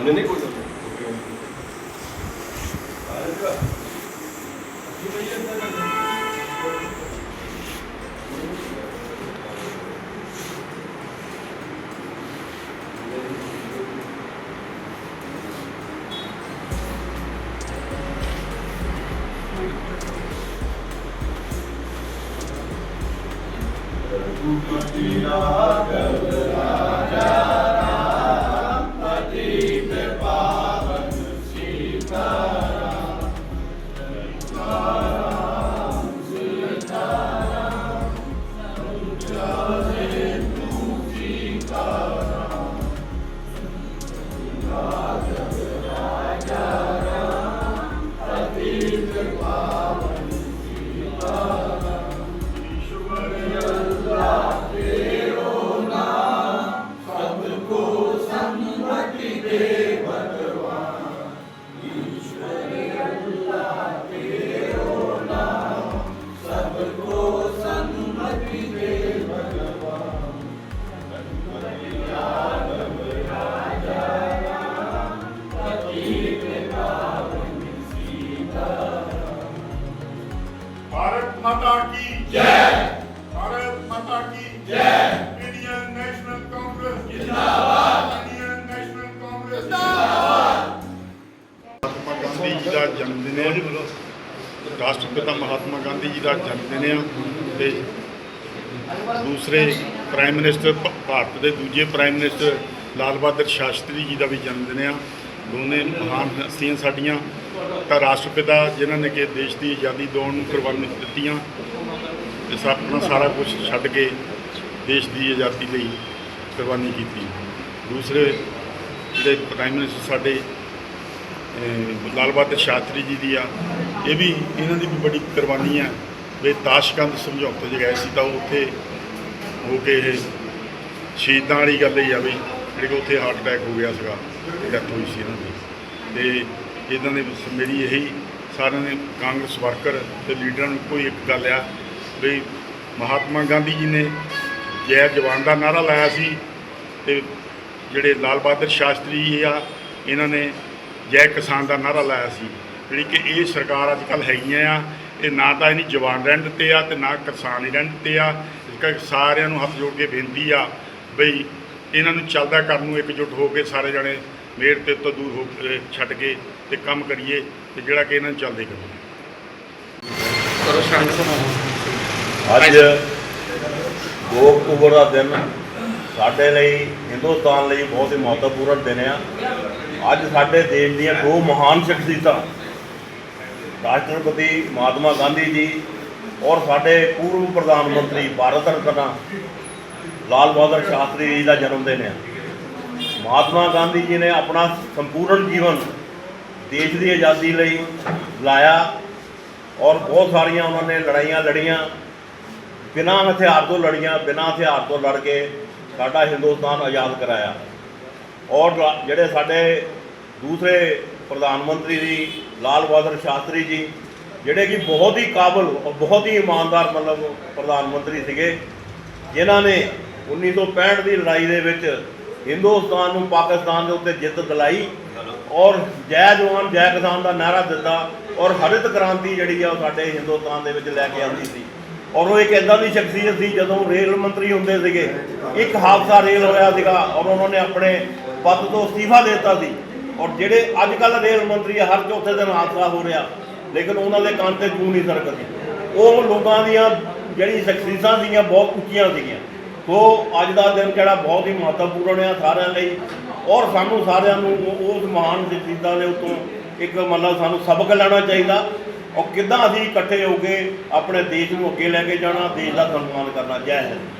അങ്ങനെ കൊടുത്തു Bupati Naga Raja जय भारत माता की जय इंडियन नेशनल कांग्रेस जिंदाबाद इंडियन नेशनल कांग्रेस जिंदाबाद ਮਹਾਤਮਾ ਗਾਂਧੀ ਜੀ ਦਾ ਜਨਮ ਦਿਨ ਹੈ ਰਾਸ਼ਟਰਪਿਤਾ ਮਹਾਤਮਾ ਗਾਂਧੀ ਜੀ ਦਾ ਜਨਮ ਦਿਨ ਹੈ ਤੇ ਦੂਸਰੇ ਪ੍ਰਾਈਮ ਮਿਨਿਸਟਰ ਭ- ਭਾਰਤ ਦੇ ਦੂਜੇ ਪ੍ਰਾਈਮ ਮਿਨਿਸਟਰ ਲਾਲ ਬਹਾਦਰ ਸ਼ਾਸਤਰੀ ਜੀ ਦਾ ਵੀ ਜਨਮ ਦਿਨ ਆ ਦੋਨੇ ਮਹਾਨ ਹਸਤੀਆਂ ਸਾਡੀਆਂ ਤਾਂ ਰਾਸ਼ਟਰਪਿਤਾ ਜਿਨ੍ਹਾਂ ਨੇ ਕਿ ਦੇਸ਼ ਦੀ ਆਜ਼ਾਦੀ ਦਿਵਾਉਣ ਨੂੰ ਕੁਰਬਾਨੀ ਦਿੱਤੀਆਂ ਤੇ ਸਾ- ਆਪਣਾ ਸਾਰਾ ਕੁਝ ਛੱਡ ਕੇ ਦੇਸ਼ ਦੀ ਆਜ਼ਾਦੀ ਲਈ ਕੁਰਬਾਨੀ ਕੀਤੀ। ਦੂਸਰੇ ਜਿਹੜੇ ਪ੍ਰਾਈਮ ਮਿਨਿਸਟਰ ਸਾਡੇ ਲਾਲ ਬਹਾਦਰ ਸ਼ਾਸਤਰੀ ਜੀ ਦੀ ਆ, ਇਹ ਵੀ ਇਹਨਾਂ ਦੀ ਵੀ ਬੜੀ ਕੁਰਬਾਨੀ ਆ। ਵੀ ਤਾਸ਼ਕੰਦ ਸਮਝੌਤੇ 'ਚ ਗਏ ਸੀ ਤਾਂ ਉੱਥੇ ਹੋ ਕੇ ਇਹ ਸ਼ਹੀਦਾਂ ਵਾਲੀ ਗੱਲ ਹੀ ਆ ਵੀ, ਜਿਹੜੇ ਕਿ ਉੱਥੇ ਹਾਰਟ ਅਟੈਕ ਹੋ ਗਿਆ ਸੀਗਾ ਡੈਥ ਹੋਈ ਸੀ ਇਹਨਾਂ ਦੀ। ਤੇ ਇਹਨਾਂ ਦੇ ਮੇਰੀ ਇਹੀ ਸਾਰਿਆਂ ਨੇ ਕਾਂਗਰਸ ਵਰਕਰ ਤੇ ਲੀਡਰਾਂ ਨੂੰ ਕੋਈ ਇੱਕ ਗੱਲ ਆ ਵੀ ਮਹਾਤਮਾ ਗਾਂਧੀ ਜੀ ਨੇ ਜੈ ਜਵਾਨ ਦਾ ਨਾਰਾ ਲਾਇਆ ਸੀ ਤੇ ਜਿਹੜੇ ਲਾਲ ਬਹਾਦਰ ਸ਼ਾਸਤਰੀ ਜੀ ਆ, ਇਹਨਾਂ ਨੇ ਜੈ ਕਿਸਾਨ ਦਾ ਨਾਰਾ ਲਾਇਆ ਸੀ। ਜਿਹੜੀ ਕਿ ਇਹ ਸਰਕਾਰ ਅੱਜ ਕੱਲ ਹੈਗੀਆਂ ਆ, ਇਹ ਨਾ ਤਾਂ ਇਹਨੀ ਜਵਾਨ ਰਹਿਣ ਦਿੱਤੇ ਆ ਤੇ ਨਾ ਕਿਸਾਨ ਹੀ ਰਹਿਣ ਦਿੱਤੇ ਆ। ਇਸ ਕਰਕੇ ਸਾਰਿਆਂ ਨੂੰ ਹੱਥ ਜੋੜ ਕੇ ਬੇਨਤੀ ਆ ਬਈ ਇਹਨਾਂ ਨੂੰ ਚੱਲਦਾ ਕਰਨ ਨੂੰ ਇਕਜੁੱਟ ਹੋ ਕੇ ਸਾਰੇ ਜਣੇ ਮੇਰ ਤੇ ਤੋਂ ਦੂਰ ਹੋ ਕੇ ਛੱਡ ਕੇ ਤੇ ਕੰਮ ਕਰੀਏ ਤੇ ਜਿਹੜਾ ਕਿ ਇਹਨਾਂ ਨੂੰ ਚੱਲਦੇ ਕਰੀਏ ਅੱਜ 2 ਅਕਤੂਬਰ ਦਾ ਦਿਨ ਸਾਡੇ ਲਈ ਹਿੰਦੁਸਤਾਨ ਲਈ ਬਹੁਤ ਹੀ ਮਹੱਤਵਪੂਰਨ ਦਿਨ ਆ। ਅੱਜ ਸਾਡੇ ਦੇਸ਼ ਦੀਆਂ ਦੋ ਮਹਾਨ ਸ਼ਖਸੀਅਤਾਂ ਰਾਸ਼ਟਰਪਤੀ ਮਹਾਤਮਾ ਗਾਂਧੀ ਜੀ ਔਰ ਸਾਡੇ ਪੂਰਵ ਪ੍ਰਧਾਨ ਮੰਤਰੀ ਭਾਰਤ ਰਤਨ ਲਾਲ ਬਹਾਦਰ ਸ਼ਾਸਤਰੀ ਜੀ ਦਾ ਜਨਮ ਦਿਨ ਆ। ਮਹਾਤਮਾ ਗਾਂਧੀ ਜੀ ਨੇ ਆਪਣਾ ਸੰਪੂਰਨ ਜੀਵਨ ਦੇਸ਼ ਦੀ ਆਜ਼ਾਦੀ ਲਈ ਲਾਇਆ ਔਰ ਬਹੁਤ ਸਾਰੀਆਂ ਉਹਨਾਂ ਨੇ ਲੜਾਈਆਂ ਲੜੀਆਂ, ਬਿਨਾਂ ਹਥਿਆਰ ਤੋਂ ਲੜੀਆਂ, ਬਿਨਾਂ ਹਥਿਆਰ ਤੋਂ ਲੜ ਕੇ ਸਾਡਾ ਹਿੰਦੁਸਤਾਨ ਆਜ਼ਾਦ ਕਰਾਇਆ। ਔਰ ਲਾ- ਜਿਹੜੇ ਸਾਡੇ ਦੂਸਰੇ ਪ੍ਰਧਾਨ ਮੰਤਰੀ ਜੀ, ਲਾਲ ਬਹਾਦਰ ਸ਼ਾਸਤਰੀ ਜੀ, ਜਿਹੜੇ ਕਿ ਬਹੁਤ ਹੀ ਕਾਬਲ ਔਰ ਬਹੁਤ ਹੀ ਇਮਾਨਦਾਰ ਮਤਲਬ ਪ੍ਰਧਾਨ ਮੰਤਰੀ ਸੀਗੇ, ਜਿਨ੍ਹਾਂ ਨੇ 1965 ਦੀ ਲੜਾਈ ਦੇ ਵਿੱਚ ਹਿੰਦੁਸਤਾਨ ਨੂੰ ਪਾਕਿਸਤਾਨ ਦੇ ਉੱਤੇ ਜਿੱਤ ਦਿਲਾਈ। ਔਰ ਜੈ ਜਵਾਨ, ਜੈ ਕਿਸਾਨ ਦਾ ਨਾਰਾ ਦਿੱਤਾ ਔਰ ਹਰਿਤ ਕ੍ਰਾਂਤੀ ਜਿਹੜੀ ਆ ਉਹ ਸਾਡੇ ਹਿੰਦੁਸਤਾਨ ਦੇ ਵਿੱਚ ਲੈ ਕੇ ਆਂਦੀ ਸੀ। ਔਰ ਉਹ ਇੱਕ ਇਦਾਂ ਦੀ ਸ਼ਖਸੀਅਤ ਸੀ ਜਦੋਂ ਰੇਲ ਮੰਤਰੀ ਹੁੰਦੇ ਸੀਗੇ, ਇੱਕ ਹਾਦਸਾ ਰੇਲ ਹੋਇਆ ਸੀਗਾ ਔਰ ਉਹਨਾਂ ਨੇ ਆਪਣੇ ਪਦ ਤੋਂ ਅਸਤੀਫਾ ਦੇ ਦਿੱਤਾ ਸੀ। ਔਰ ਜਿਹੜੇ ਅੱਜ ਕੱਲ ਰੇਲ ਮੰਤਰੀ ਆ, ਹਰ ਚੌਥੇ ਦਿਨ ਹਾਦਸਾ ਹੋ ਰਿਹਾ, ਲੇਕਿਨ ਉਹਨਾਂ ਦੇ ਕੰਨ ਤੇ ਜੂੰ ਨਹੀਂ ਸਰਕਦੀ ਉਹ ਲੋਕਾਂ ਦੀਆਂ ਜਿਹੜੀ ਸ਼ਖਸੀਅਤਾਂ ਸੀਗੀਆਂ, ਬਹੁਤ ਉੱਚੀਆਂ ਸੀਗੀਆਂ। ਸੋ ਅੱਜ ਦਾ ਦਿਨ ਜਿਹੜਾ ਬਹੁਤ ਹੀ ਮਹੱਤਵਪੂਰਨ ਆ ਸਾਰਿਆਂ ਲਈ। ਔਰ ਸਾਨੂੰ ਸਾਰਿਆਂ ਨੂੰ ਉਸ ਮਹਾਨ ਚੀਜ਼ਾਂ ਦੇ ਉੱਤੋਂ ਇੱਕ ਮਤਲਬ ਸਾਨੂੰ ਸਬਕ ਲੈਣਾ ਚਾਹੀਦਾ। ਔਰ ਕਿੱਦਾਂ ਅਸੀਂ ਇਕੱਠੇ ਹੋ ਕੇ ਆਪਣੇ ਦੇਸ਼ ਨੂੰ ਅੱਗੇ ਲੈ ਕੇ ਜਾਣਾ, ਦੇਸ਼ ਦਾ ਸਨਮਾਨ ਕਰਨਾ, ਜੈ ਹਿੰਦ।